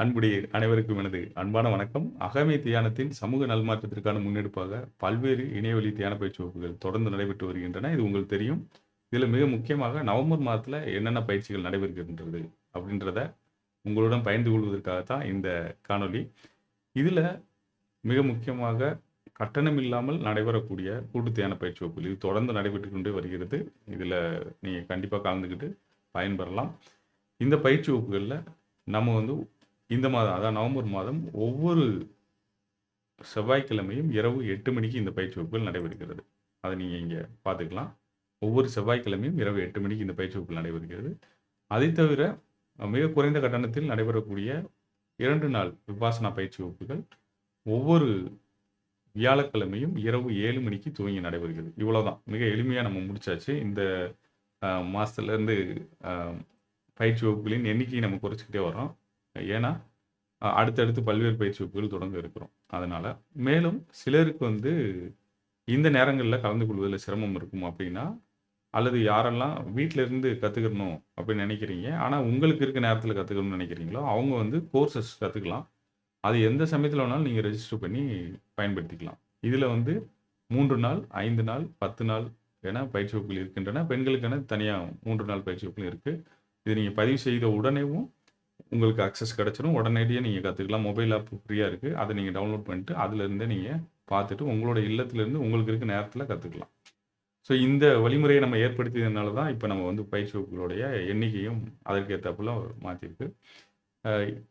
அன்புடைய அனைவருக்கும் எனது அன்பான வணக்கம். அகமை தியானத்தின் சமூக நல்மாற்றத்திற்கான முன்னெடுப்பாக பல்வேறு இணையவழி தியான பயிற்சி வகுப்புகள் தொடர்ந்து நடைபெற்று வருகின்றன. இது உங்களுக்கு தெரியும். இதில் மிக முக்கியமாக நவம்பர் மாதத்தில் என்னென்ன பயிற்சிகள் நடைபெறுகின்றது அப்படின்றத உங்களுடன் பகிர்ந்து கொள்வதற்காகத்தான் இந்த காணொளி. இதில் மிக முக்கியமாக கட்டணம் இல்லாமல் நடைபெறக்கூடிய கூட்டு தியான பயிற்சி வகுப்புகள் இது தொடர்ந்து நடைபெற்று கொண்டே வருகிறது. இதில் நீங்கள் கண்டிப்பாக கலந்துக்கிட்டு பயன்பெறலாம். இந்த பயிற்சி வகுப்புகளில் நம்ம வந்து இந்த மாதம் அதான் நவம்பர் மாதம் ஒவ்வொரு செவ்வாய்க்கிழமையும் இரவு எட்டு மணிக்கு இந்த பயிற்சி வகுப்புகள் நடைபெறுகிறது. அதை நீங்கள் இங்கே பார்த்துக்கலாம். ஒவ்வொரு செவ்வாய்க்கிழமையும் இரவு எட்டு மணிக்கு இந்த பயிற்சி வகுப்புகள் நடைபெறுகிறது. அதை தவிர மிக குறைந்த கட்டணத்தில் நடைபெறக்கூடிய இரண்டு நாள் விபாசனா பயிற்சி வகுப்புகள் ஒவ்வொரு வியாழக்கிழமையும் இரவு ஏழு மணிக்கு துவங்கி நடைபெறுகிறது. இவ்வளோதான் மிக எளிமையாக நம்ம முடிச்சாச்சு. இந்த மாதத்துலேருந்து பயிற்சி வகுப்புகளின் எண்ணிக்கையை நம்ம குறைச்சிக்கிட்டே வரோம் ஏன்னா அடுத்தடுத்து பல்வேறு பயிற்சி வகுப்புகள் தொடங்க இருக்கிறோம். அதனால் மேலும் சிலருக்கு வந்து இந்த நேரங்களில் கலந்து கொள்வதில் சிரமம் இருக்கும் அப்படின்னா அல்லது யாரெல்லாம் வீட்டிலேருந்து கற்றுக்கணும் அப்படின்னு நினைக்கிறீங்க ஆனால் உங்களுக்கு இருக்க நேரத்தில் கற்றுக்கணும்னு நினைக்கிறீங்களோ அவங்க வந்து கோர்சஸ் கற்றுக்கலாம் அது எந்த சமயத்தில் வேணாலும் நீங்கள் ரெஜிஸ்டர் பண்ணி பயன்படுத்திக்கலாம். இதில் வந்து மூன்று நாள் ஐந்து நாள் பத்து நாள் என பயிற்சி வகுப்புகள் இருக்கின்றன. பெண்களுக்கென தனியாக மூன்று நாள் பயிற்சி வகுப்புகள் இருக்குது இது நீங்கள் பதிவு செய்த உடனேவும் உங்களுக்கு அக்சஸ் கிடச்சிடும் உடனடியாக நீங்கள் கற்றுக்கலாம் மொபைல் ஆப் ஃப்ரீயாக இருக்குது அதை நீங்கள் டவுன்லோட் பண்ணிட்டு அதுலேருந்தே நீங்கள் பார்த்துட்டு உங்களோட இல்லத்துலேருந்து உங்களுக்கு இருக்க நேரத்தில் கற்றுக்கலாம் ஸோ இந்த வழிமுறையை நம்ம ஏற்படுத்தியதுனால தான் இப்போ நம்ம வந்து பயிற்சி வகுப்புகளுடைய எண்ணிக்கையும் அதற்கு மாற்றிருக்கு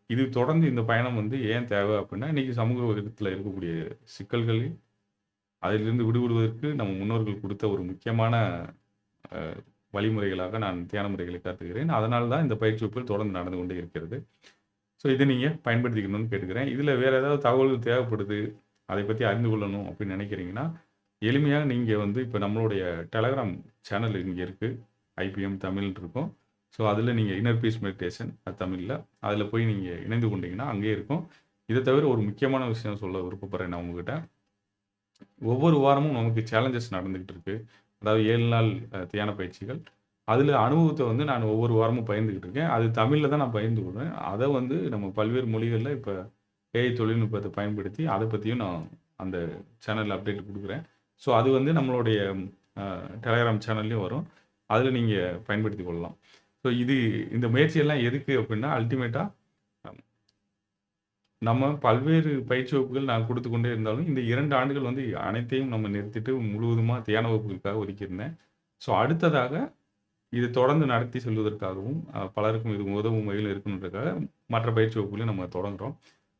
இது தொடர்ந்து இந்த பயணம் வந்து ஏன் தேவை அப்படின்னா இன்றைக்கி சமூக விதத்தில் இருக்கக்கூடிய சிக்கல்கள் அதிலிருந்து விடுபடுவதற்கு நம்ம முன்னோர்கள் கொடுத்த ஒரு முக்கியமான வழிமுறைகளாக நான் தியான முறைகளை கருத்துகிறேன் அதனால தான் இந்த பயிற்சி வகுப்புகள் தொடர்ந்து நடந்து கொண்டே இருக்கிறது. ஸோ இதை நீங்கள் பயன்படுத்திக்கணும்னு கேட்டுக்கிறேன். இதில் வேறு ஏதாவது தகவல்கள் தேவைப்படுது அதை பற்றி அறிந்து கொள்ளணும் அப்படின்னு நினைக்கிறீங்கன்னா எளிமையாக நீங்கள் வந்து இப்போ நம்மளுடைய டெலகிராம் சேனல் இங்கே இருக்குது ஐபிஎம் தமிழ் இருக்கும். ஸோ அதில் நீங்கள் இன்னர் பீஸ் மெடிடேஷன் அது தமிழில். அதில் போய் நீங்கள் இணைந்து கொண்டீங்கன்னா அங்கேயே இருக்கும். இதை தவிர ஒரு முக்கியமான விஷயம் சொல்ல விருப்பப்படுறேன் நான் உங்ககிட்ட. ஒவ்வொரு வாரமும் நமக்கு சேலஞ்சஸ் நடந்துக்கிட்டு இருக்குது அதாவது ஏழு நாள் தியான பயிற்சிகள். அதில் அனுபவத்தை வந்து நான் ஒவ்வொரு வாரமும் பகிர்ந்துக்கிட்டு இருக்கேன். அது தமிழில் தான் நான் பகிர்ந்து கொள்வேன். அதை வந்து நம்ம பல்வேறு மொழிகளில் இப்போ ஏஐ தொழில்நுட்பத்தை பயன்படுத்தி அதை பற்றியும் நான் அந்த சேனலில் அப்டேட் கொடுக்குறேன். ஸோ அது வந்து நம்மளுடைய டெலகிராம் சேனல்லையும் வரும். அதில் நீங்கள் பயன்படுத்தி கொள்ளலாம். ஸோ இது இந்த முயற்சியெல்லாம் எதுக்கு அப்படின்னா அல்டிமேட்டாக நம்ம பல்வேறு பயிற்சி வகுப்புகள் நான் கொடுத்து கொண்டே இருந்தாலும் இந்த இரண்டு ஆண்டுகள் வந்து அனைத்தையும் நம்ம நிறுத்திட்டு முழுவதுமாக தியான வகுப்புகளுக்காக ஒதுக்கியிருந்தேன். ஸோ அடுத்ததாக இது தொடர்ந்து நடத்தி செல்வதற்காகவும் பலருக்கும் இது உதவும் வகையில் இருக்கணுன்றதுக்காக மற்ற பயிற்சி வகுப்புகளையும் நம்ம தொடங்குறோம்.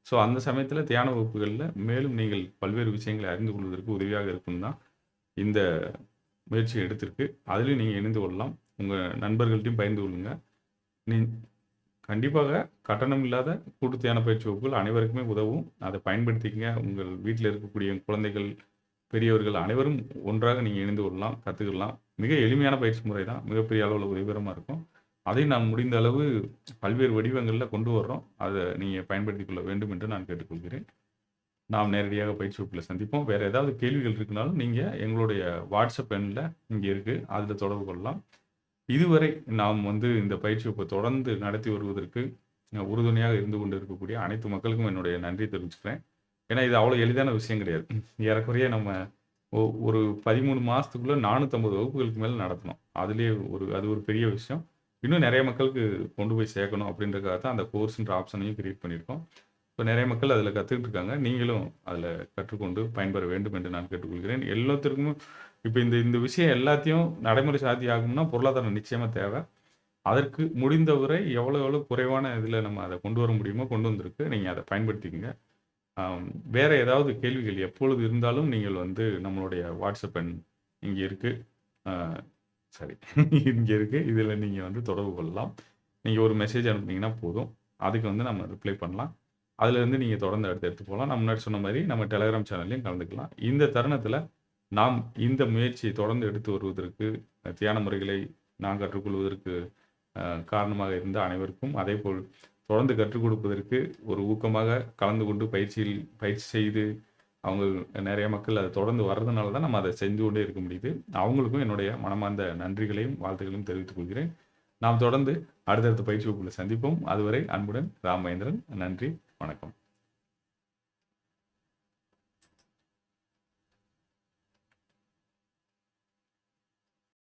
ஸோ அந்த சமயத்தில் தியான வகுப்புகளில் மேலும் நீங்கள் பல்வேறு விஷயங்களை அறிந்து கொள்வதற்கு உதவியாக இருக்கும் தான் இந்த முயற்சி எடுத்திருக்கு. அதுலேயும் நீங்கள் இணைந்து கொள்ளலாம். உங்கள் நண்பர்கள்ட்டையும் பகிர்ந்து கொள்ளுங்கள் நீ கண்டிப்பாக கட்டணம் இல்லாத கூட்டு தியான பயிற்சி வகுப்புகள் அனைவருக்குமே உதவும். அதை பயன்படுத்திக்கங்க. உங்கள் வீட்டில் இருக்கக்கூடிய குழந்தைகள் பெரியவர்கள் அனைவரும் ஒன்றாக நீங்கள் இணைந்து கொள்ளலாம் கற்றுக்கலாம் மிக எளிமையான பயிற்சி முறை தான். மிகப்பெரிய அளவில் உதவிகரமாக இருக்கும். அதை நாம் முடிந்த அளவு பல்வேறு வடிவங்களில் கொண்டு வர்றோம். அதை நீங்கள் பயன்படுத்திக் கொள்ள வேண்டும் என்று நான் கேட்டுக்கொள்கிறேன். நாம் நேரடியாக பயிற்சி வகுப்பில் சந்திப்போம். வேறு ஏதாவது கேள்விகள் இருக்குனாலும் நீங்கள் எங்களுடைய வாட்ஸ்அப் எண்ணில் இங்கே இருக்குது அதில் தொடர்பு கொள்ளலாம். இதுவரை நாம் வந்து இந்த பயிற்சி இப்போ தொடர்ந்து நடத்தி வருவதற்கு உறுதுணையாக இருந்து கொண்டு இருக்கக்கூடிய அனைத்து மக்களுக்கும் என்னுடைய நன்றி தெரிவிச்சுக்கிறேன். ஏன்னா இது அவ்வளோ எளிதான விஷயம் கிடையாது. ஏறக்குறைய நம்ம ஒ- ஒரு பதிமூணு மாதத்துக்குள்ளே நானூற்றம்பது வகுப்புகளுக்கு மேலே நடத்தணும். அதுலேயே ஒரு அது ஒரு பெரிய விஷயம். இன்னும் நிறைய மக்களுக்கு கொண்டு போய் சேர்க்கணும் அப்படின்றக்காக தான் அந்த கோர்ஸுன்ற ஆப்ஷனையும் கிரியேட் பண்ணியிருக்கோம். இப்போ நிறைய மக்கள் அதில் கற்றுக்கிட்டு இருக்காங்க. நீங்களும் அதில் கற்றுக்கொண்டு பயன்பெற வேண்டும் என்று நான் கேட்டுக்கொள்கிறேன். எல்லாத்திற்கும் இப்போ இந்த இந்த விஷயம் எல்லாத்தையும் நடைமுறை சாத்தியாகும்னா பொருளாதாரம் நிச்சயமாக தேவை. அதற்கு முடிந்தவரை எவ்வளோ எவ்வளோ குறைவான இதில் நம்ம அதை கொண்டு வர முடியுமோ கொண்டு வந்திருக்கு. நீங்கள் அதை பயன்படுத்திக்கங்க. வேறு ஏதாவது கேள்விகள் எப்பொழுது இருந்தாலும் நீங்கள் வந்து நம்மளுடைய வாட்ஸ்அப் எண் இங்கே இருக்குது சரி இங்கே இருக்குது இதில் நீங்கள் வந்து தொடர்பு கொள்ளலாம். நீங்கள் ஒரு மெசேஜ் அனுப்புனீங்கன்னா போதும். அதுக்கு வந்து நம்ம ரிப்ளை பண்ணலாம். அதுலேருந்து நீங்கள் தொடர்ந்து அடுத்து எடுத்து போகலாம். நான் முன்னாடி சொன்ன மாதிரி நம்ம டெலகிராம் சேனல்லையும் கலந்துக்கலாம். இந்த தருணத்தில் நாம் இந்த முயற்சியை தொடர்ந்து எடுத்து வருவதற்கு தியான முறைகளை நான் கற்றுக்கொள்வதற்கு காரணமாக இருந்த அனைவருக்கும் அதேபோல் தொடர்ந்து கற்றுக் கொடுப்பதற்கு ஒரு ஊக்கமாக கலந்து கொண்டு பயிற்சியில் பயிற்சி செய்து அவங்க நிறைய மக்கள் அதை தொடர்ந்து வர்றதுனால தான் நம்ம அதை செஞ்சு கொண்டே இருக்க முடியுது. அவங்களுக்கும் என்னுடைய மனமார்ந்த நன்றிகளையும் வாழ்த்துக்களையும் தெரிவித்துக் கொள்கிறேன். நாம் தொடர்ந்து அடுத்தடுத்த பயிற்சி வகுப்பில் சந்திப்போம். அதுவரை அன்புடன் ராமேந்திரன் நன்றி.